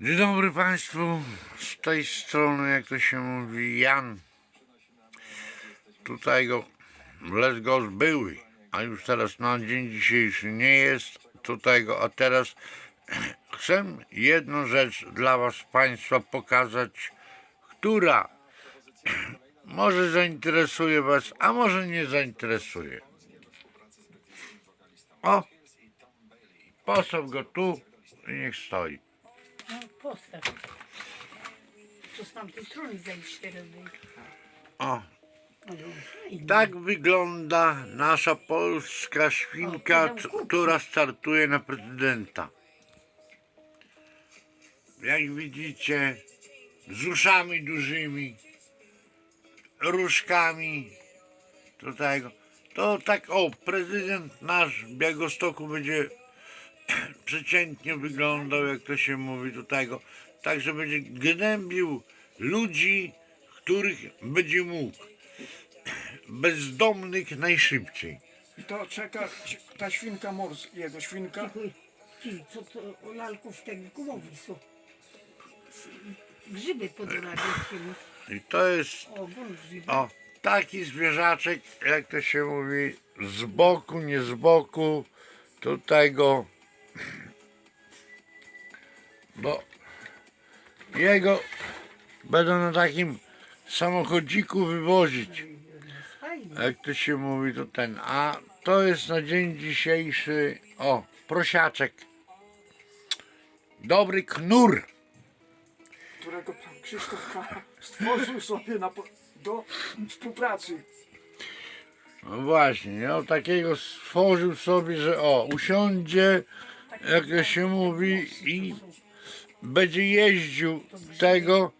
Dzień dobry Państwu, z tej strony, jak to się mówi, Jan. Tutaj go, les Ghost były, a już teraz na dzień dzisiejszy nie jest. Tutaj go, a teraz chcę jedną rzecz dla Was, Państwa, pokazać, która może zainteresuje Was, a może nie zainteresuje. O, postaw go tu i niech stoi. No postaw. To z tamtej strony zejść teraz. O, No, fajnie. Tak wygląda nasza polska świnka, c- która startuje na prezydenta. Jak widzicie, z uszami dużymi, różkami, tutaj go. To tak, o, prezydent nasz w Białegostoku będzie przeciętnie wyglądał, jak to się mówi tutaj go. Także będzie gnębił ludzi, których będzie mógł bezdomnych najszybciej. I to czeka ta świnka morska, jego świnka. Ci, co to o lalków tego gumowi są. Grzyby podorabiać się. I to jest, O, grzyby. o, taki zwierzaczek, jak to się mówi, z boku, nie z boku, tutaj go, bo jego będą na takim samochodziku wywozić. Jak to się mówi, to ten. A to jest na dzień dzisiejszy, o, prosiaczek. Dobry knur. którego pan Krzysztof K. stworzył sobie na, do współpracy. No właśnie, no takiego stworzył sobie, że o, usiądzie, jak to się mówi, i będzie jeździł tego,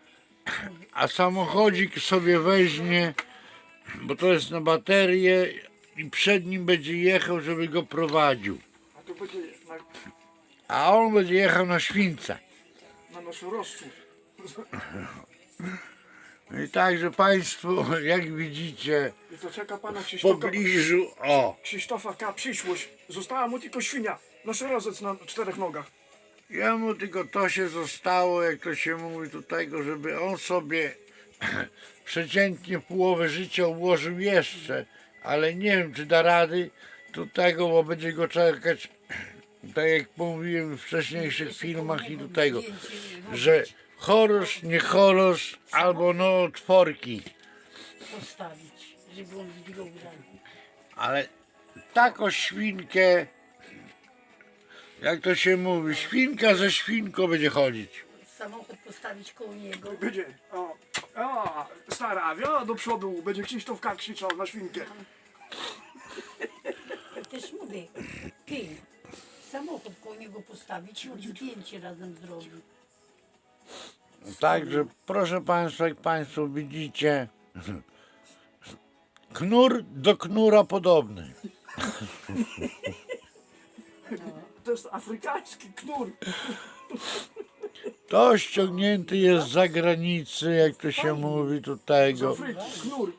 a samochodzik sobie weźmie, bo to jest na baterię i przed nim będzie jechał, żeby go prowadził. A to będzie na, A on będzie jechał na śwince. na nosorożcu. No I także Państwo, jak widzicie, I to czeka pana w pobliżu, o, Krzysztofa K. przyszłość. Została mu tylko świnia. Nosorożec na czterech nogach. jemu tylko to się zostało, jak to się mówi tutaj, go, żeby on sobie przeciętnie połowę życia ułożył jeszcze, ale nie wiem, czy da rady do tego, bo będzie go czekać, tak jak mówiłem w wcześniejszych filmach i do tego, że chorosz, nie chorosz, albo no tworki. Postawić, żeby on rano. Ale taką świnkę, jak to się mówi, świnka ze świnką będzie chodzić. Samochód postawić koło niego. Będzie, o, o, stara, wio do przodu. Będzie Krzysztof K. krzyczał na świnkę. Też mówię, ty, samochód koło niego postawić i on zdjęcie razem zrobił. Także proszę Państwa, jak Państwo widzicie, knur do knura podobny. To jest afrykański knur. To ściągnięty jest z zagranicy, jak to się mówi tutaj Z. Afryki, knur.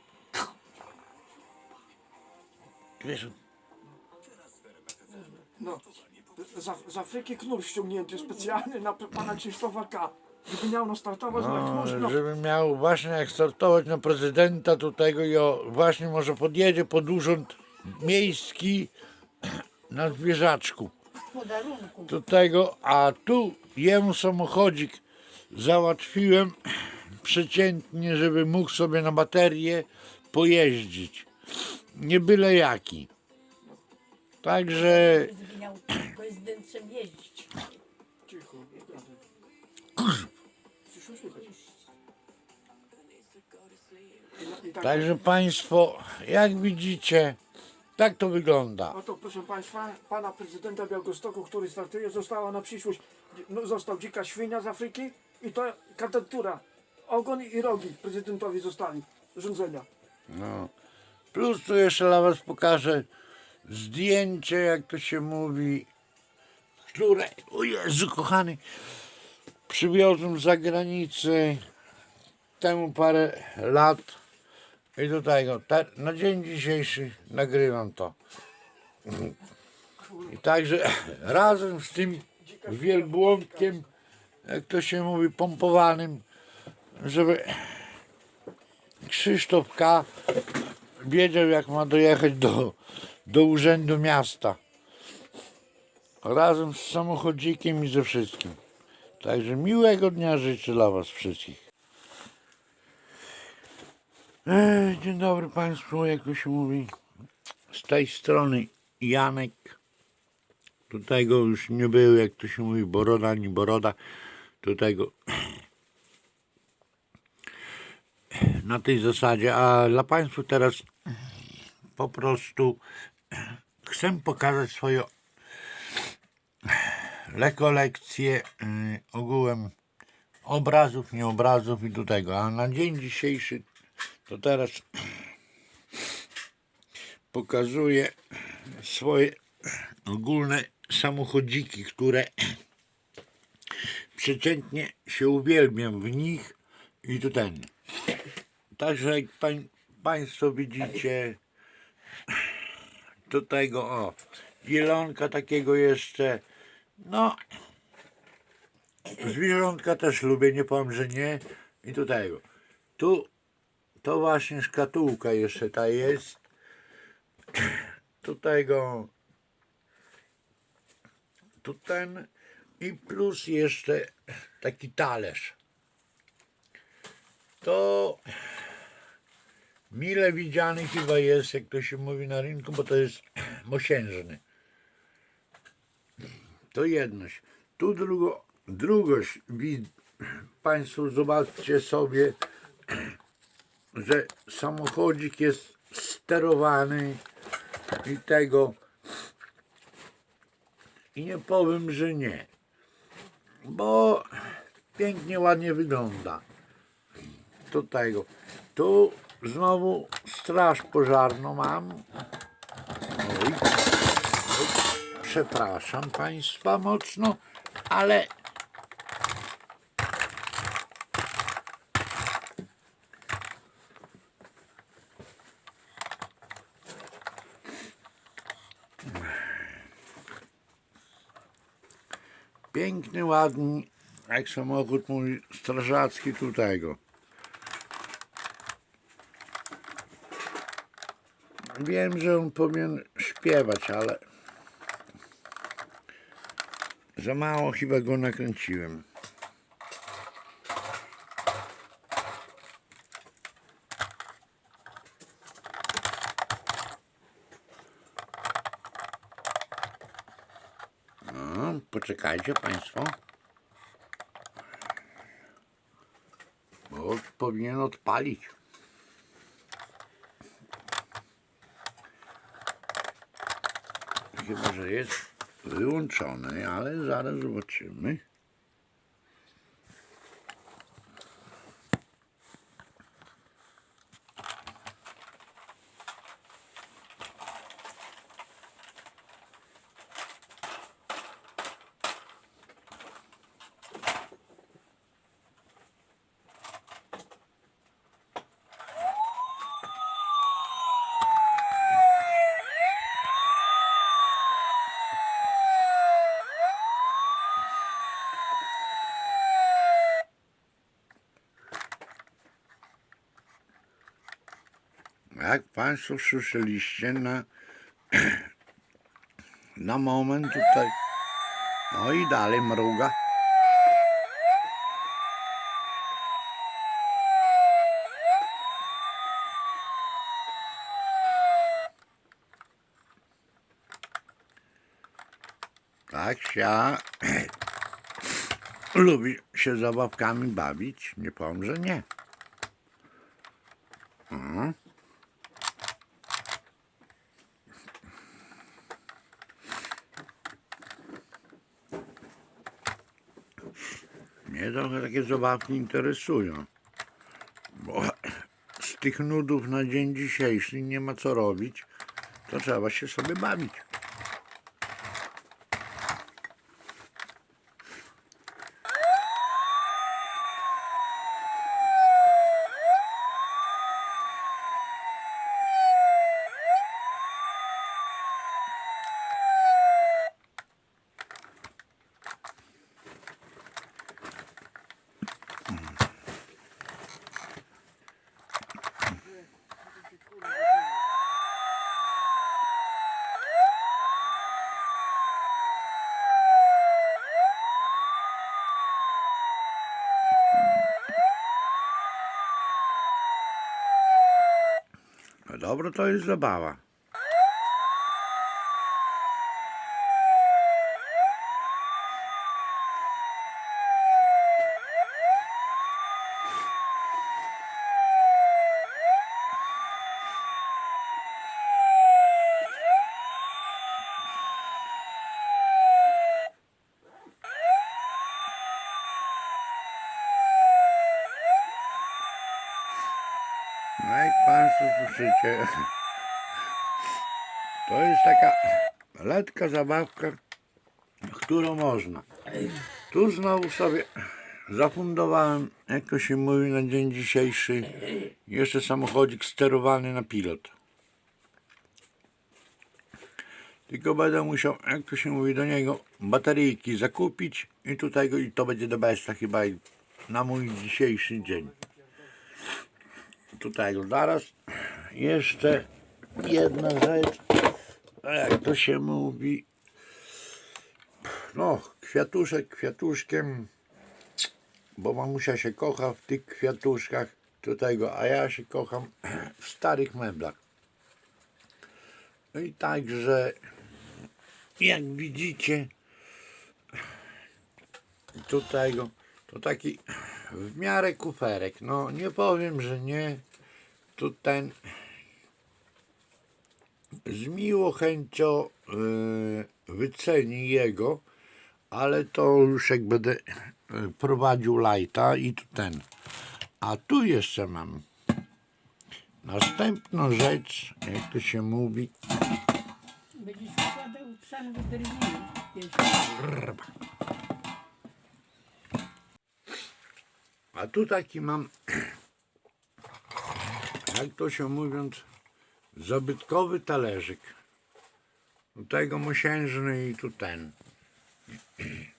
Wiesz, No, z, Af- z Afryki knur ściągnięty specjalny na p- pana Krzysztofa K. Żeby miał nastartować no, jak no, można. żeby miał właśnie jak startować na prezydenta tutaj go i o, właśnie może podjedzie pod urząd miejski na zwierzaczku. Podarunku. do tego, a tu jemu samochodzik załatwiłem przeciętnie, żeby mógł sobie na baterię pojeździć. Nie byle jaki. Także Żeby miał prezydentem jeździć. Cicho, nie gadaj. Cicho, słychać. I, i tak, Także Państwo, jak widzicie, tak to wygląda. No to proszę Państwa, pana prezydenta Białegostoku, który startuje, została na przyszłość, no, został dzika świnia z Afryki i to kandydatura. Ogon i rogi prezydentowi zostali rządzenia. No. Plus tu jeszcze dla Was pokażę zdjęcie, jak to się mówi, które, o Jezu kochany, przywiozłem z zagranicy temu parę lat i do tego, te, na dzień dzisiejszy nagrywam to. I także razem z tym wielbłądkiem jak to się mówi, pompowanym, żeby Krzysztof K. wiedział, jak ma dojechać do, do urzędu miasta. Razem z samochodzikiem i ze wszystkim. Także miłego dnia życzę dla Was wszystkich. Dzień dobry Państwu, jak to się mówi. Z tej strony Janek. Tutaj go już nie było, jak to się mówi, Boroda, nie Boroda. Tutaj go na tej zasadzie. A dla Państwa teraz po prostu chcę pokazać swoją rekolekcję y, ogółem obrazów, nie obrazów i do tego. A na dzień dzisiejszy to teraz pokazuję swoje ogólne samochodziki, które przeciętnie się uwielbiam w nich i to ten. Także jak pań, Państwo widzicie do tego o zielonka takiego jeszcze no zwierzątka też lubię, nie powiem, że nie i tego. Tu to właśnie szkatułka jeszcze ta jest tu tego tu ten i plus jeszcze taki talerz to mile widziany chyba jest, jak to się mówi na rynku, bo to jest mosiężny. To jedność. Tu drugo, drugość. Państwo zobaczcie sobie, że samochodzik jest sterowany i tego. I nie powiem, że nie. Bo pięknie, ładnie wygląda do tego. Tu znowu straż pożarną mam. Oj, przepraszam Państwa mocno, ale piękny, ładny, jak samochód mój strażacki tutaj go. Wiem, że on powinien śpiewać, ale za mało chyba go nakręciłem. Poczekajcie Państwo. Bo powinien odpalić. Chyba, że jest wyłączony, ale zaraz zobaczymy. Jak Państwo słyszeliście na, na moment tutaj. No i dalej mruga. Tak się lubi się zabawkami bawić. Nie powiem, że nie. Trochę takie zabawki interesują. Bo z tych nudów na dzień dzisiejszy nie ma co robić, to trzeba się sobie bawić. Dobro to jest zabawa. No jak Państwo słyszycie, to jest taka letka zabawka, którą można. Tu znowu sobie zafundowałem, jak to się mówi na dzień dzisiejszy, jeszcze samochodzik sterowany na pilot. Tylko będę musiał, jak to się mówi do niego, bateryjki zakupić i tutaj go, i to będzie do besta chyba na mój dzisiejszy dzień tutaj zaraz jeszcze jedna rzecz, jak to się mówi, no kwiatuszek kwiatuszkiem, bo mamusia się kocha w tych kwiatuszkach tutaj go, a ja się kocham w starych meblach. No i także, jak widzicie, tutaj go, to taki w miarę kuferek. No nie powiem, że nie. Tu ten z miłą chęcią yy, wyceni jego, ale to już jak będę yy, prowadził lajta i tu ten. A tu jeszcze mam następną rzecz, jak to się mówi, Będziesz układał. A tu taki mam, jak to się mówiąc, zabytkowy talerzyk. Tu tego mosiężny i tu ten.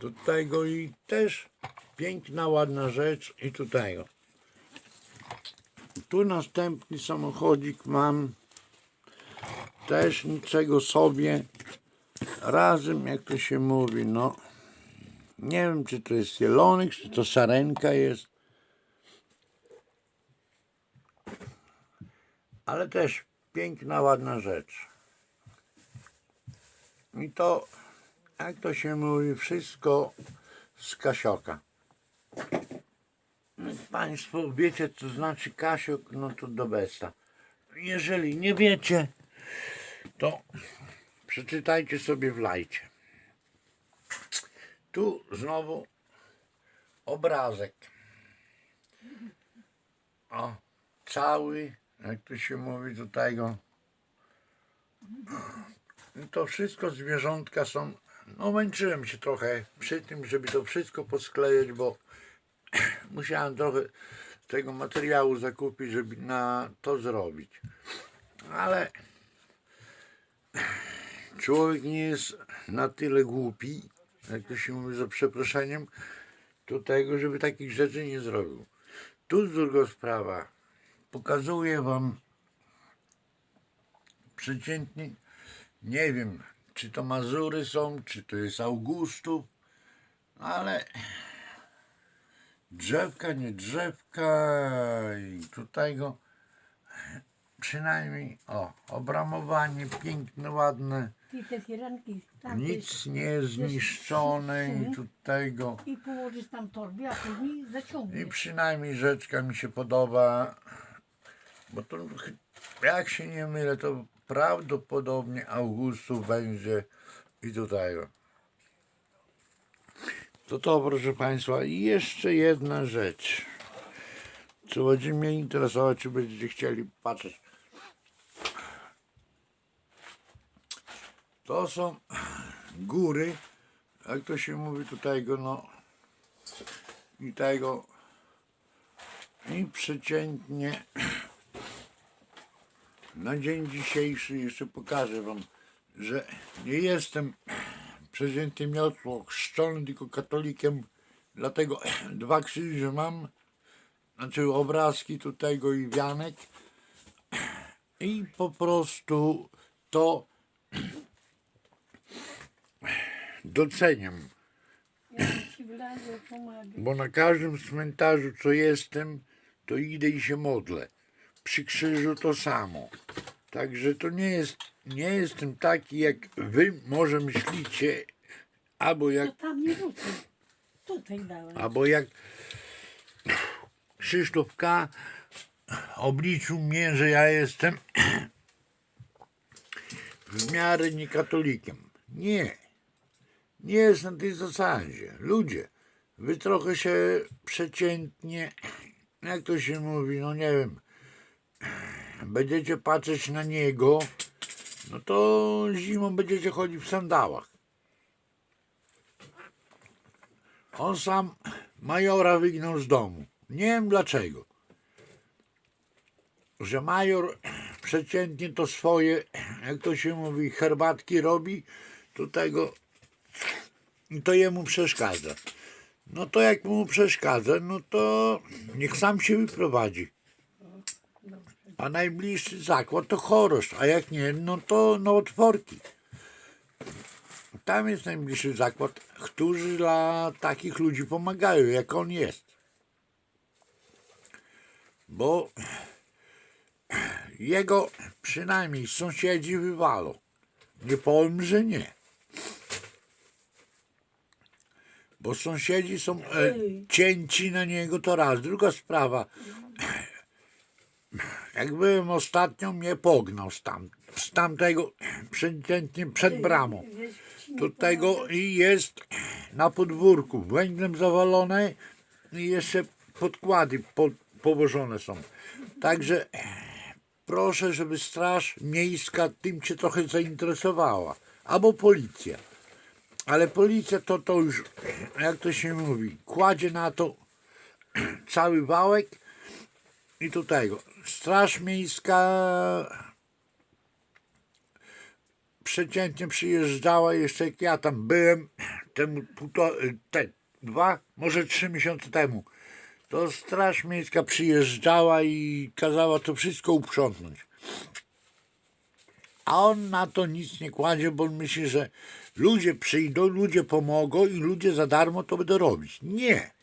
Tu tego i też piękna, ładna rzecz i tu tego. Tu następny samochodzik mam. Też niczego sobie. Razem, jak to się mówi, no. Nie wiem, czy to jest jelonek, czy to sarenka jest. Ale też piękna, ładna rzecz. I to, jak to się mówi, wszystko z kasioka. No, Państwo wiecie, co znaczy kasiok, no to do besta. Jeżeli nie wiecie, to przeczytajcie sobie w lajcie. Tu znowu obrazek. O, cały, jak to się mówi do tego. To wszystko zwierzątka są. No męczyłem się trochę przy tym, żeby to wszystko posklejać, bo musiałem trochę tego materiału zakupić, żeby na to zrobić. Ale człowiek nie jest na tyle głupi, jak to się mówi za przeproszeniem, do tego, żeby takich rzeczy nie zrobił. Tu druga sprawa. Pokazuję wam przeciętnie, nie wiem, czy to Mazury są, czy to jest Augustów, ale drzewka, nie drzewka i tutaj go przynajmniej, o, obramowanie piękne, ładne. Nic nie jest zniszczone i tutaj go. I położysz tam torbę, a później I przynajmniej rzeczka mi się podoba. Bo to jak się nie mylę, to prawdopodobnie Augustów będzie i tutaj. To to proszę Państwa. I jeszcze jedna rzecz. Co będzie mnie interesować, czy będziecie chcieli patrzeć. To są góry, jak to się mówi tutaj no i tego i przeciętnie na dzień dzisiejszy jeszcze pokażę wam, że nie jestem przeciętnie miotło chrzczony, tylko katolikiem, dlatego dwa krzyże mam, znaczy obrazki tutaj go i wianek i po prostu to doceniam. Bo na każdym cmentarzu, co jestem, to idę i się modlę. Przy krzyżu to samo. Także to nie jest, nie jestem taki, jak wy może myślicie, albo jak To tam nie. Tutaj dałem. Albo jak Krzysztof K. obliczył mnie, że ja jestem w miarę niekatolikiem. Nie. Nie jest na tej zasadzie. Ludzie, wy trochę się przeciętnie, jak to się mówi, no nie wiem, będziecie patrzeć na niego, no to zimą będziecie chodzić w sandałach. On sam majora wygnał z domu. Nie wiem dlaczego. Że major przeciętnie to swoje, jak to się mówi, herbatki robi, to tego, to jemu przeszkadza. No to jak mu przeszkadza, no to niech sam się wyprowadzi. A najbliższy zakład to chorosz, a jak nie, no to nowotworki. Tam jest najbliższy zakład, którzy dla takich ludzi pomagają, jak on jest. Bo jego przynajmniej sąsiedzi wywalą. Nie powiem, że nie. Bo sąsiedzi są e, cięci na niego, to raz. Druga sprawa. Jak byłem ostatnio, mnie pognał z, tam, z tamtego, przeciętnie przed bramą do tego i jest na podwórku węglem zawalone i jeszcze podkłady po, położone są. Także proszę, żeby Straż Miejska tym cię trochę zainteresowała. Albo policja. Ale policja to, to już, jak to się mówi, kładzie na to cały wałek i tego. Straż Miejska przeciętnie przyjeżdżała jeszcze jak ja tam byłem, temu półto, te dwa, może trzy miesiące temu, to Straż Miejska przyjeżdżała i kazała to wszystko uprzątnąć. A on na to nic nie kładzie, bo myśli, że ludzie przyjdą, ludzie pomogą i ludzie za darmo to będą robić. Nie.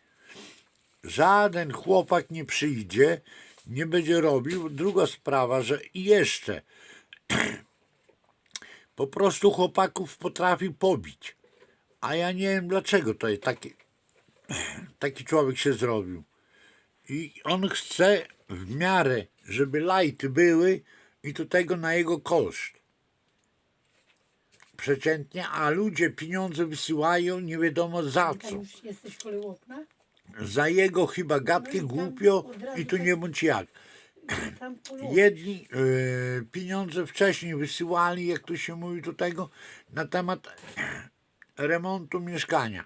Żaden chłopak nie przyjdzie, nie będzie robił. Druga sprawa, że i jeszcze po prostu chłopaków potrafi pobić. A ja nie wiem dlaczego to jest taki, taki człowiek się zrobił. I on chce w miarę, żeby lajty były i do tego na jego koszt. Przeciętnie, a ludzie pieniądze wysyłają nie wiadomo za co. już jesteś koło okna? Za jego chyba gadkę No głupio i tu tak- nie bądź jak. Jedni e, pieniądze wcześniej wysyłali, jak to się mówi do tego, na temat remontu mieszkania.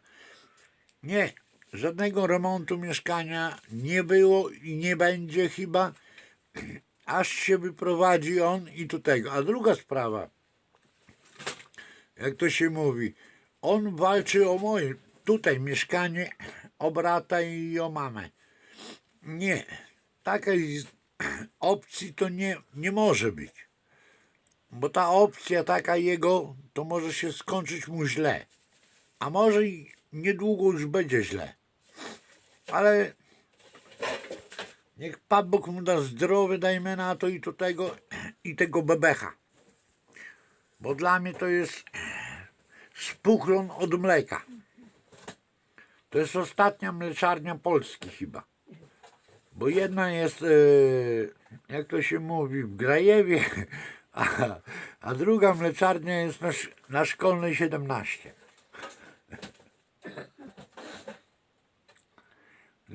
Nie, żadnego remontu mieszkania nie było i nie będzie chyba, aż się wyprowadzi on i do tego. A druga sprawa, jak to się mówi, on walczy o moje, tutaj mieszkanie, o brata i o mamę. Nie, takiej opcji to nie, nie może być. Bo ta opcja taka jego, to może się skończyć mu źle. A może i niedługo już będzie źle. Ale niech Pan Bóg mu da zdrowie, dajmy na to i tego, i tego bebecha. Bo dla mnie to jest spuchlon od mleka. To jest ostatnia mleczarnia Polski chyba. Bo jedna jest, e, jak to się mówi, w Grajewie, a, a druga mleczarnia jest na, na szkolnej 17.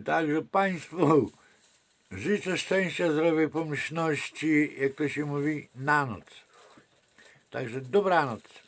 Także Państwu życzę szczęścia, zdrowia, pomyślności, jak to się mówi, na noc. Także dobranoc.